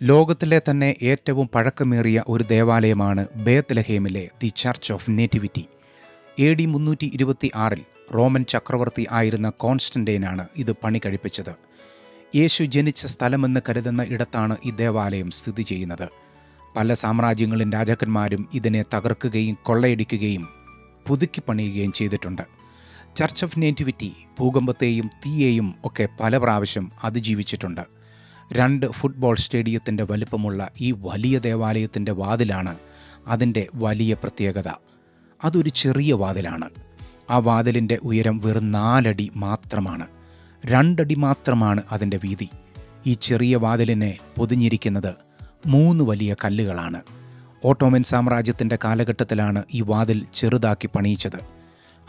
ലോകത്തിലെ തന്നെ ഏറ്റവും പഴക്കമേറിയ ഒരു ദേവാലയമാണ് ബേത്ലഹേമിലെ the Church of Nativity. A D മുന്നൂറ്റി ഇരുപത്തി ആറിൽ റോമൻ ചക്രവർത്തി ആയിരുന്ന കോൺസ്റ്റന്റൈനാണ് ഇത് പണി കഴിപ്പിച്ചത്. യേശു ജനിച്ച സ്ഥലമെന്ന് കരുതുന്ന ഇടത്താണ് ഈ ദേവാലയം സ്ഥിതി ചെയ്യുന്നത്. പല സാമ്രാജ്യങ്ങളും രാജാക്കന്മാരും ഇതിനെ തകർക്കുകയും കൊള്ളയടിക്കുകയും പുതുക്കി പണിയുകയും ചെയ്തിട്ടുണ്ട്. ചർച്ച് ഓഫ് നേറ്റിവിറ്റി ഭൂകമ്പത്തെയും തീയെയും ഒക്കെ പല പ്രാവശ്യം അതിജീവിച്ചിട്ടുണ്ട്. രണ്ട് ഫുട്ബോൾ സ്റ്റേഡിയത്തിന്റെ വലിപ്പമുള്ള ഈ വലിയ ദേവാലയത്തിന്റെ വാതിലാണ് അതിന്റെ വലിയ പ്രത്യേകത. അതൊരു ചെറിയ വാതിലാണ്. ആ വാതിലിന്റെ ഉയരം വെറും നാലടി മാത്രമാണ്. രണ്ടടി മാത്രമാണ് അതിന്റെ വീതി. ഈ ചെറിയ വാതിലിനെ പൊതിഞ്ഞിരിക്കുന്നത് മൂന്ന് വലിയ കല്ലുകളാണ്. ഓട്ടോമൻ സാമ്രാജ്യത്തിന്റെ കാലഘട്ടത്തിലാണ് ഈ വാതിൽ ചെറുതാക്കി പണിയിച്ചത്.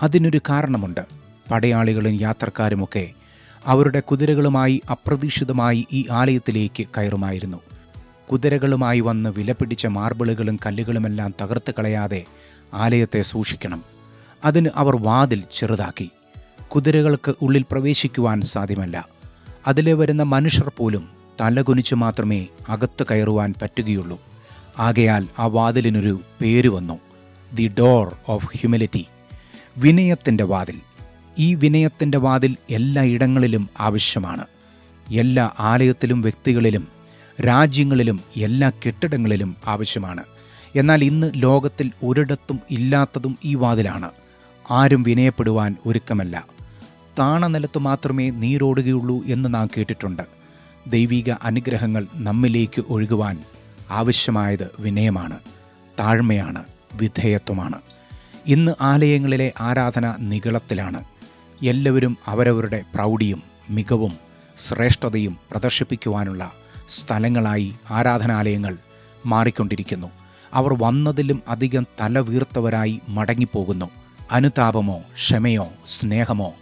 അതിനൊരു കാരണമുണ്ട്. പടയാളികളും യാത്രക്കാരുമൊക്കെ അവരുടെ കുതിരകളുമായി അപ്രതീക്ഷിതമായി ഈ ആലയത്തിലേക്ക് കയറുമായിരുന്നു. കുതിരകളുമായി വന്ന് വിലപിടിച്ച മാർബിളുകളും കല്ലുകളുമെല്ലാം തകർത്ത് കളയാതെ ആലയത്തെ സൂക്ഷിക്കണം. അതിന് അവർ വാതിൽ ചെറുതാക്കി. കുതിരകൾക്ക് ഉള്ളിൽ പ്രവേശിക്കുവാൻ സാധ്യമല്ല. അതിലെ വരുന്ന മനുഷ്യർ പോലും തലകുനിച്ച് മാത്രമേ അകത്ത് കയറുവാൻ പറ്റുകയുള്ളൂ. ആകയാൽ ആ വാതിലിനൊരു പേര് വന്നു. The door of humility. വിനയത്തിന്റെ വാതിൽ. ഈ വിനയത്തിന്റെ വാതിൽ എല്ലാ ഇടങ്ങളിലും ആവശ്യമാണ്. എല്ലാ ആലയത്തിലും വ്യക്തികളിലും രാജ്യങ്ങളിലും എല്ലാ കെട്ടിടങ്ങളിലും ആവശ്യമാണ്. എന്നാൽ ഇന്ന് ലോകത്തിൽ ഒരിടത്തും ഇല്ലാത്തതും ഈ വാതിലാണ്. ആരും വിനയപ്പെടുവാൻ ഒരുക്കമല്ല. താണ നിലത്ത് മാത്രമേ നീരോടുകയുള്ളൂ എന്ന് നാം കേട്ടിട്ടുണ്ട്. ദൈവിക അനുഗ്രഹങ്ങൾ നമ്മിലേക്ക് ഒഴുകുവാൻ ആവശ്യമായത് വിനയമാണ് താഴ്മയാണ് വിധേയത്വമാണ്. ഇന്ന് ആലയങ്ങളിലെ ആരാധന നികളത്തിലാണ്. എല്ലാവരും അവരവരുടെ പ്രൗഢിയും മികവും ശ്രേഷ്ഠതയും പ്രദർശിപ്പിക്കുവാനുള്ള സ്ഥലങ്ങളായി ആരാധനാലയങ്ങൾ മാറിക്കൊണ്ടിരിക്കുന്നു. അവർ വന്നതിലും അധികം തലവീർത്തവരായി മടങ്ങിപ്പോകുന്നു. അനുതാപമോ ക്ഷമയോ സ്നേഹമോ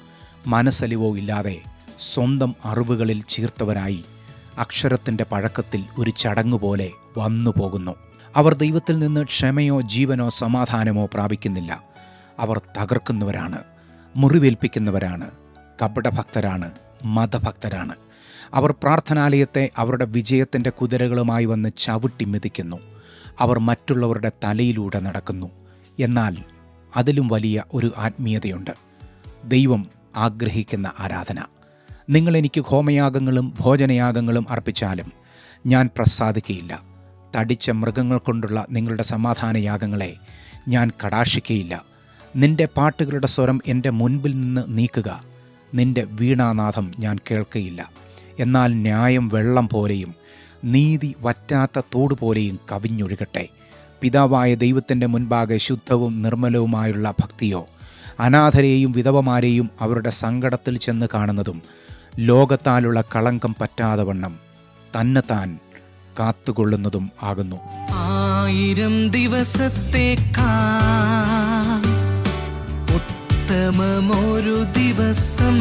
മനസ്സലിവോ ഇല്ലാതെ സ്വന്തം അറിവുകളിൽ ചീർത്തവരായി അക്ഷരത്തിന്റെ പഴക്കത്തിൽ ഒരു ചടങ്ങ് പോലെ വന്നു പോകുന്നു അവർ ദൈവത്തിൽ നിന്ന് ക്ഷമയോ ജീവനോ സമാധാനമോ പ്രാപിക്കുന്നില്ല. അവർ തകർക്കുന്നവരാണ്. മുറിവേൽപ്പിക്കുന്നവരാണ്. കപടഭക്തരാണ് മതഭക്തരാണ്. അവർ പ്രാർത്ഥനാലയത്തെ അവരുടെ വിജയത്തിന്റെ കുതിരകളുമായി വന്ന് ചവിട്ടി മെതിക്കുന്നു. അവർ മറ്റുള്ളവരുടെ തലയിലൂടെ നടക്കുന്നു. എന്നാൽ അതിലും വലിയ ഒരു ആത്മീയതയുണ്ട്. ദൈവം ആഗ്രഹിക്കുന്ന ആരാധന. നിങ്ങൾ എനിക്ക് ഹോമയാഗങ്ങളും ഭോജനയാഗങ്ങളും അർപ്പിച്ചാലും ഞാൻ പ്രസാദിക്കയില്ല. തടിച്ച മൃഗങ്ങൾ കൊണ്ടുള്ള നിങ്ങളുടെ സമാധാനയാഗങ്ങളെ ഞാൻ കടാക്ഷിക്കയില്ല. നിന്റെ പാട്ടുകളുടെ സ്വരം എന്റെ മുൻപിൽ നിന്ന് നീക്കുക. നിന്റെ വീണാനാഥം ഞാൻ കേൾക്കയില്ല. എന്നാൽ ന്യായം വെള്ളം പോലെയും നീതി വറ്റാത്ത തോട് പോലെയും കവിഞ്ഞൊഴുകട്ടെ. പിതാവായ ദൈവത്തിന്റെ മുൻപാകെ ശുദ്ധവും നിർമ്മലവുമായുള്ള ഭക്തിയോ അനാഥരെയും വിധവമാരെയും അവരുടെ സങ്കടത്തിൽ ചെന്ന് കാണുന്നതും ലോകത്താലുള്ള കളങ്കം പറ്റാതെ വണ്ണം തന്നെത്താൻ കാത്തുകൊള്ളുന്നതും ആകുന്നു. ആയിരം ദിവസത്തേക്കാ പ്രഥമമൊരു ദിവസം